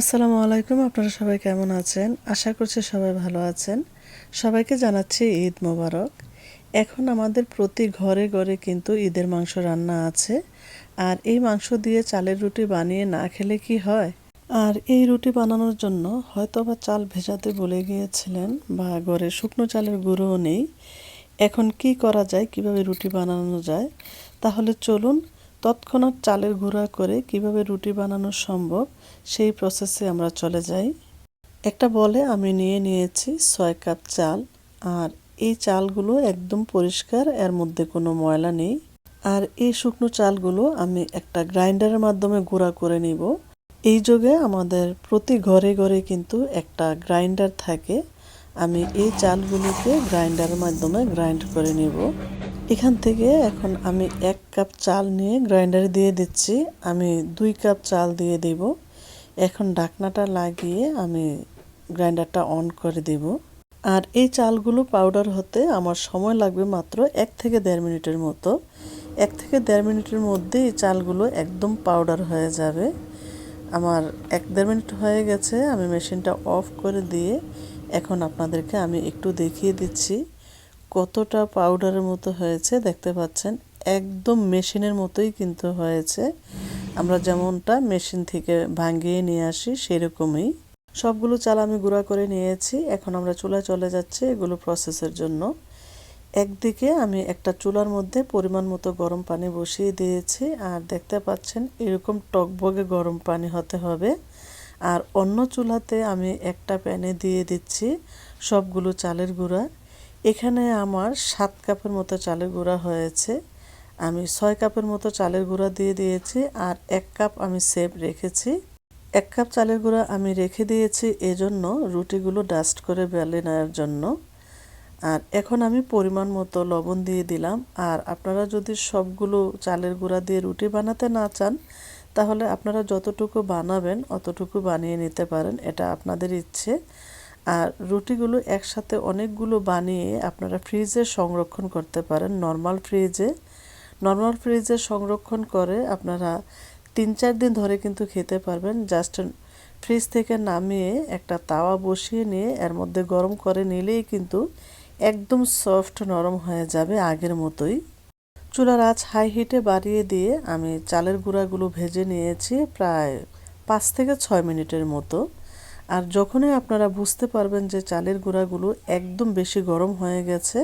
আসসালামু আলাইকুম, আপনারা সবাই কেমন আছেন? আশা করছি সবাই ভালো আছেন। সবাইকে জানাচ্ছি ঈদ মোবারক। এখন আমাদের প্রতি ঘরে ঘরে কিন্তু ঈদের মাংস রান্না আছে। আর এই মাংস দিয়ে চালের রুটি বানিয়ে না খেলে কি হয়? আর এই রুটি বানানোর জন্য হয়তো বা চাল ভেজাতে বলে গিয়েছিলেন বা ঘরে শুকনো চালের গুঁড়োও নেই। এখন কি করা যায়? কীভাবে রুটি বানানো যায়? তাহলে চলুন তৎক্ষণাৎ চালের গুঁড়া করে কীভাবে রুটি বানানো সম্ভব, সেই প্রসেসে আমরা চলে যাই। একটা বলে আমি নিয়ে নিয়েছি ছয় কাপ চাল, আর এই চালগুলো একদম পরিষ্কার, এর মধ্যে কোনো ময়লা নেই। আর এই শুকনো চালগুলো আমি একটা গ্রাইন্ডারের মাধ্যমে গুঁড়া করে নিব। এই যুগে আমাদের প্রতি ঘরে ঘরে কিন্তু একটা গ্রাইন্ডার থাকে। আমি এই চালগুলোকে গ্রাইন্ডারের মাধ্যমে গ্রাইন্ড করে নিব। এখান থেকে এখন আমি এক কাপ চাল নিয়ে গ্রাইন্ডারে দিয়ে দিচ্ছি। আমি দুই কাপ চাল দিয়ে দেব। এখন ঢাকনাটা লাগিয়ে আমি গ্রাইন্ডারটা অন করে দেব। আর এই চালগুলো পাউডার হতে আমার সময় লাগবে মাত্র এক থেকে দেড় মিনিটের মতো। এক থেকে দেড় মিনিটের মধ্যে এই চালগুলো একদম পাউডার হয়ে যাবে। আমার এক দেড় মিনিট হয়ে গেছে, আমি মেশিনটা অফ করে দিয়ে এখন আপনাদেরকে আমি একটু দেখিয়ে দিচ্ছি। কতটা পাউডারের মতো হয়েছে দেখতে পাচ্ছেন? একদম মেশিনের মতোই কিন্তু হয়েছে। আমরা যেমনটা মেশিন থেকে ভাঙিয়ে নিয়ে আসি, সেরকমই। সবগুলো চাল আমি গুঁড়া করে নিয়েছি। এখন আমরা চুলায় চলে যাচ্ছি এগুলো প্রসেসের জন্য। একদিকে আমি একটা চুলার মধ্যে পরিমাণ মতো গরম পানি বসিয়ে দিয়েছি, আর দেখতে পাচ্ছেন এরকম টকবগে গরম পানি হতে হবে। আর অন্য চুলাতে আমি একটা প্যানে দিয়ে দিচ্ছি সবগুলো চালের গুঁড়া। এখানে আমার সাত কাপের মতো চালের গুঁড়া হয়েছে। আমি ছয় কাপের মতো চালের গুঁড়া দিয়ে দিয়েছি আর এক কাপ আমি সেভ রেখেছি। এক কাপ চালের গুঁড়া আমি রেখে দিয়েছি এজন্য রুটিগুলো ডাস্ট করে বেলে নেওয়ার জন্য। আর এখন আমি পরিমাণ মতো লবণ দিয়ে দিলাম। আর আপনারা যদি সবগুলো চালের গুঁড়া দিয়ে রুটি বানাতে না চান, তাহলে আপনারা যতটুকু বানাবেন অতটুকু বানিয়ে নিতে পারেন, এটা আপনাদের ইচ্ছে। আর রুটিগুলো একসাথে অনেকগুলো বানিয়ে আপনারা ফ্রিজে সংরক্ষণ করতে পারেন নর্মাল ফ্রিজে নর্মাল ফ্রিজে সংরক্ষণ করে আপনারা তিন চার দিন ধরে কিন্তু খেতে পারবেন। জাস্ট ফ্রিজ থেকে নামিয়ে একটা তাওয়া বসিয়ে নিয়ে এর মধ্যে গরম করে নিলেই কিন্তু একদম সফট নরম হয়ে যাবে আগের মতোই। চুলার আঁচ হাই হিটে বাড়িয়ে দিয়ে আমি চালের গুঁড়াগুলো ভেজে নিয়েছি প্রায় পাঁচ থেকে ছয় মিনিটের মতো। আর যখনই আপনারা বুঝতে পারবেন যে চালের গুঁড়াগুলো একদম বেশি গরম হয়ে গেছে,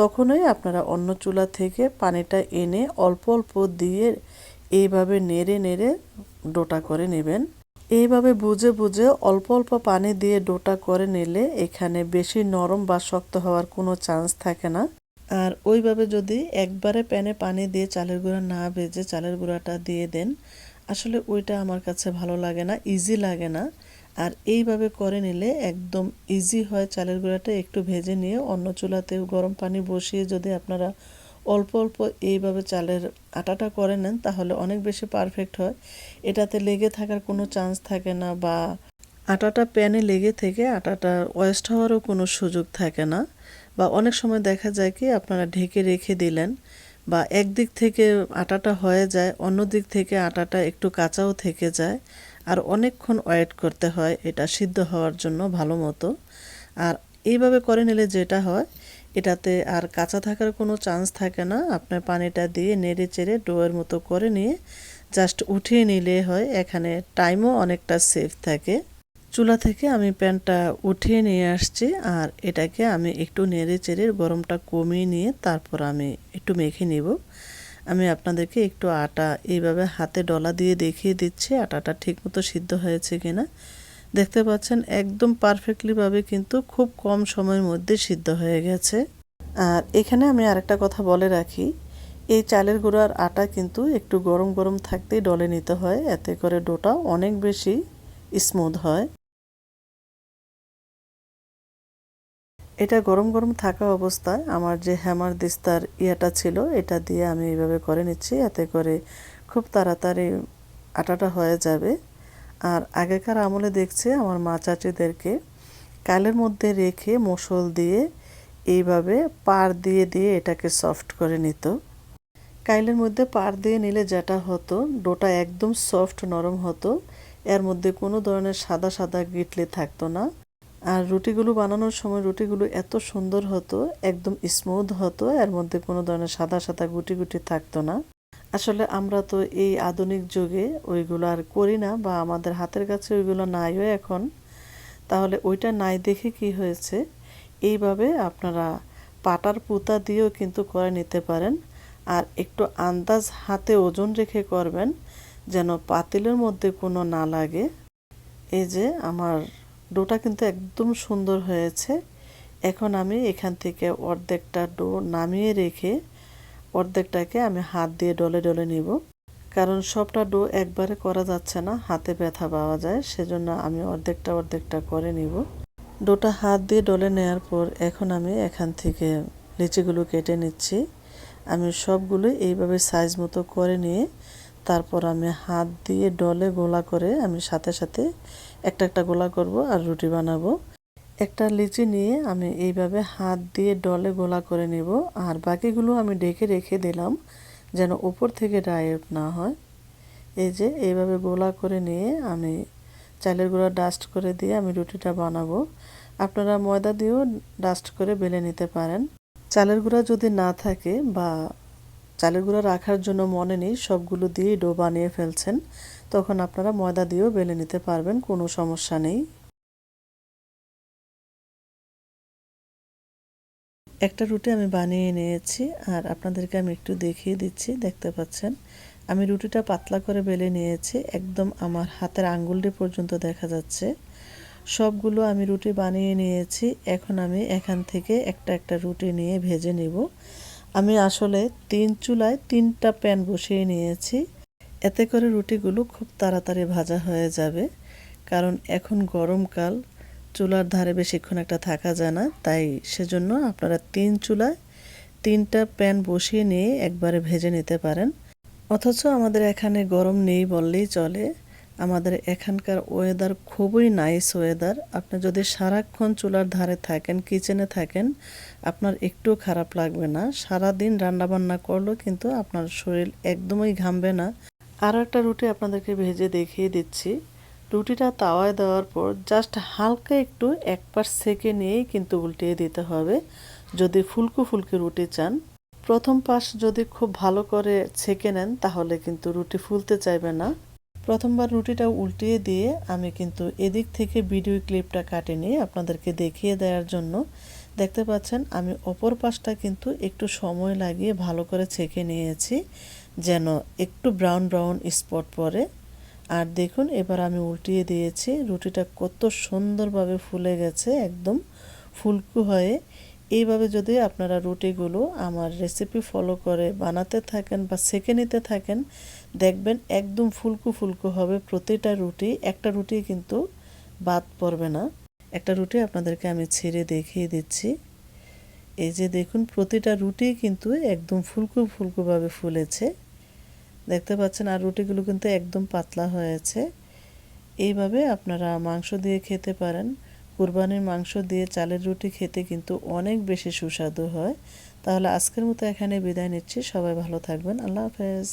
তখনই আপনারা অন্য চুলা থেকে পানিটা এনে অল্প অল্প দিয়ে এইভাবে নেড়ে নেড়ে ডোটা করে নেবেন। এইভাবে বুঝে বুঝে অল্প অল্প পানি দিয়ে ডোটা করে নিলে এখানে বেশি নরম বা শক্ত হওয়ার কোনো চান্স থাকে না। আর ওইভাবে যদি একবারে প্যানে পানি দিয়ে চালের গুঁড়া না ভেজে চালের গুঁড়াটা দিয়ে দেন, আসলে ওইটা আমার কাছে ভালো লাগে না ইজি লাগে না। আর এইভাবে করে নিলে একদম ইজি হয় চালের গুঁড়াটা একটু ভেজে নিয়ে অন্য চুলাতে গরম পানি বসিয়ে যদি আপনারা অল্প অল্প এইভাবে চালের আটাটা করে নেন, তাহলে অনেক বেশি পারফেক্ট হয়। এটাতে লেগে থাকার কোনো চান্স থাকে না বা আটাটা প্যানে লেগে থেকে আটাটা ওয়েস্ট হওয়ারও কোনো সুযোগ থাকে না। বা অনেক সময় দেখা যায় কি আপনারা ঢেকে রেখে দিলেন বা একদিক থেকে আটাটা হয়ে যায় অন্য দিক থেকে আটাটা একটু কাঁচাও থেকে যায়। আর অনেকক্ষণ ওয়েট করতে হয়, এটা সিদ্ধ হওয়ার জন্য ভালো মতো। আর এইভাবে করে নিলে যেটা হয়, এটাতে আর কাঁচা থাকার কোনো চান্স থাকে না। আপনার পানিটা দিয়ে নেড়ে চেড়ে ডোয়ের মতো করে নিয়ে জাস্ট উঠিয়ে নিলে হয়, এখানে টাইমও অনেকটা সেফ থাকে। চুলা থেকে আমি প্যানটা উঠিয়ে নিয়ে আসছি, আর এটাকে আমি একটু নেড়ে চেড়ে গরমটা কমিয়ে নিয়ে তারপর আমি একটু মেখে নিব। আমি আপনাদেরকে একটু আটা এইভাবে হাতে ডলা দিয়ে দেখিয়ে দিচ্ছি, আটাটা ঠিকমতো সিদ্ধ হয়েছে কিনা। দেখতে পাচ্ছেন, একদম পারফেক্টলিভাবে কিন্তু খুব কম সময়ের মধ্যে সিদ্ধ হয়ে গেছে। আর এখানে আমি আরেকটা কথা বলে রাখি, এই চালের গুঁড়ার আটা কিন্তু একটু গরম গরম থাকতেই ডলে নিতে হয়, এতে করে ডোটা অনেক বেশি স্মুথ হয়। এটা গরম গরম থাকা অবস্থায় আমার যে হ্যামার দিস্তার ইয়াটা ছিল, এটা দিয়ে আমি এইভাবে করে নিচ্ছি, এতে করে খুব তাড়াতাড়ি আটাটা হয়ে যাবে। আর আগেকার আমলে দেখছে আমার মা চাচিদেরকে কালের মধ্যে রেখে মশল দিয়ে এইভাবে পার দিয়ে দিয়ে এটাকে সফট করে নিত। কাইলের মধ্যে পার দিয়ে নিলে যেটা হতো, ডোটা একদম সফট নরম হতো। এর মধ্যে কোনো ধরনের সাদা সাদা গিটলি থাকতো না। আর রুটিগুলো বানানোর সময় রুটিগুলো এত সুন্দর হতো, একদম স্মুথ হতো, এর মধ্যে কোনো ধরনের সাদা সাদা গুটি গুটি থাকতো না। আসলে আমরা তো এই আধুনিক যুগে ওইগুলো আর করি না বা আমাদের হাতের কাছে ওইগুলো নাইও এখন। তাহলে ওইটা নাই দেখে কি হয়েছে? এইভাবে আপনারা পাটার পুতা দিয়েও কিন্তু করে নিতে পারেন। আর একটু আন্দাজ হাতে ওজন রেখে করবেন, যেন পাতিলের মধ্যে কোনো না লাগে। এই যে আমার ডোটা কিন্তু একদম সুন্দর হয়েছে। এখন আমি এখান থেকে অর্ধেকটা ডো নামিয়ে রেখে অর্ধেকটাকে আমি হাত দিয়ে ডলে ডলে নিব। কারণ সবটা ডো একবারে করা যাচ্ছে না, হাতে ব্যথা পাওয়া যায়, সেজন্য আমি অর্ধেকটা অর্ধেকটা করে নিব। ডোটা হাত দিয়ে ডলে নেওয়ার পর এখন আমি এখান থেকে লিচিগুলো কেটে নিচ্ছি। আমি সবগুলো এইভাবে সাইজ মতো করে নিয়ে তারপর আমি হাত দিয়ে ডলে গোলা করে আমি সাথে সাথে একটা একটা গোলা করব আর রুটি বানাবো। একটা লিচি নিয়ে আমি এইভাবে হাত দিয়ে ডলে গোলা করে নেব আর বাকিগুলো আমি ডেকে রেখে দিলাম যেন উপর থেকে ডায়েট না হয়। এই যে এইভাবে গোলা করে নিয়ে আমি চালের গুঁড়া ডাস্ট করে দিয়ে আমি রুটিটা বানাবো। আপনারা ময়দা দিয়েও ডাস্ট করে বেলে নিতে পারেন। চালের গুঁড়া যদি না থাকে বা চালের গুঁড়া রাখার জন্য মনে নেই, সবগুলো দিয়েই ডো বানিয়ে ফেলছেন। তখন আপনারা ময়দা দিয়েও বেলে নিতে পারবেন, কোনো সমস্যা নেই। একটা রুটি আমি বানিয়ে নিয়েছি, আর আপনাদেরকে আমি একটু দেখিয়ে দিচ্ছি, দেখতে পাচ্ছেন? আমি রুটিটা পাতলা করে বেলে নিয়েছি, একদম আমার হাতের আঙ্গুলটি পর্যন্ত দেখা যাচ্ছে। সবগুলো আমি রুটি বানিয়ে নিয়েছি, এখন আমি এখান থেকে একটা একটা রুটি নিয়ে ভেজে নিব। আমি আসলে তিন চুলায় তিনটা প্যান বসিয়ে নিয়েছি। এতে করে রুটিগুলো খুব তাড়াতাড়ি ভাজা হয়ে যাবে। কারণ এখন গরমকাল, চুলার ধারে বেশিক্ষণ একটা থাকা যায় না। তাই সেজন্য আপনারা তিন চুলায় তিনটা প্যান বসিয়ে নিয়ে একবারে ভেজে নিতে পারেন। অথচ আমাদের এখানে গরম নেই বললেই চলে। আমাদের এখানকার ওয়েদার খুবই নাইস ওয়েদার আপনি যদি সারাক্ষণ চুলার ধারে থাকেন কিচেনে থাকেন, আপনার একটু খারাপ লাগবে না। সারা দিন রান্নাবান্না করলেও কিন্তু আপনার শরীর একদমই ঘামবে না। আরও একটা রুটি আপনাদেরকে ভেজে দেখিয়ে দিচ্ছি। রুটিটা তাওয়ায় দেওয়ার পর জাস্ট হালকা একটু এক পাশ সেকে নিয়েই কিন্তু উল্টিয়ে দিতে হবে। যদি ফুলকো ফুলকো রুটি চান, প্রথম পাশ যদি খুব ভালো করে ছেঁকে নেন, তাহলে কিন্তু রুটি ফুলতে চাইবে না। প্রথমবার রুটিটা উল্টিয়ে দিয়ে আমি কিন্তু এদিক থেকে ভিডিও ক্লিপটা কাটে নিয়ে আপনাদেরকে দেখিয়ে দেওয়ার জন্য দেখতে পাচ্ছেন আমি অপর পাশটা কিন্তু একটু সময় লাগিয়ে ভালো করে ছেঁকে নিয়েছি যেন একটু ব্রাউন ব্রাউন স্পট পরে আর দেখুন, এবার আমি উল্টিয়ে দিয়েছি। রুটিটা কত সুন্দরভাবে ফুলে গেছে, একদম ফুলকু হয়ে। এইভাবে যদি আপনারা রুটিগুলো আমার রেসিপি ফলো করে বানাতে থাকেন বা সেকে নিতে থাকেন, দেখবেন একদম ফুলকু ফুলকু হবে প্রতিটা রুটি। একটা রুটি কিন্তু বাদ পড়বে না। একটা রুটি আপনাদেরকে আমি ছেড়ে দেখিয়ে দিচ্ছি। এই যে দেখুন, প্রতিটা রুটি কিন্তু একদম ফুলকু ফুলকুভাবে ফুলেছে। দেখতে পাচ্ছেন, আর রুটিগুলো কিন্তু একদম পাতলা হয়েছে। এইভাবে আপনারা মাংস দিয়ে খেতে পারেন। কুরবানির মাংস দিয়ে চালের রুটি খেতে কিন্তু অনেক বেশি সুস্বাদু হয়। তাহলে আজকের মতো এখানে বিদায় নিচ্ছি। সবাই ভালো থাকবেন। আল্লাহ হাফেজ।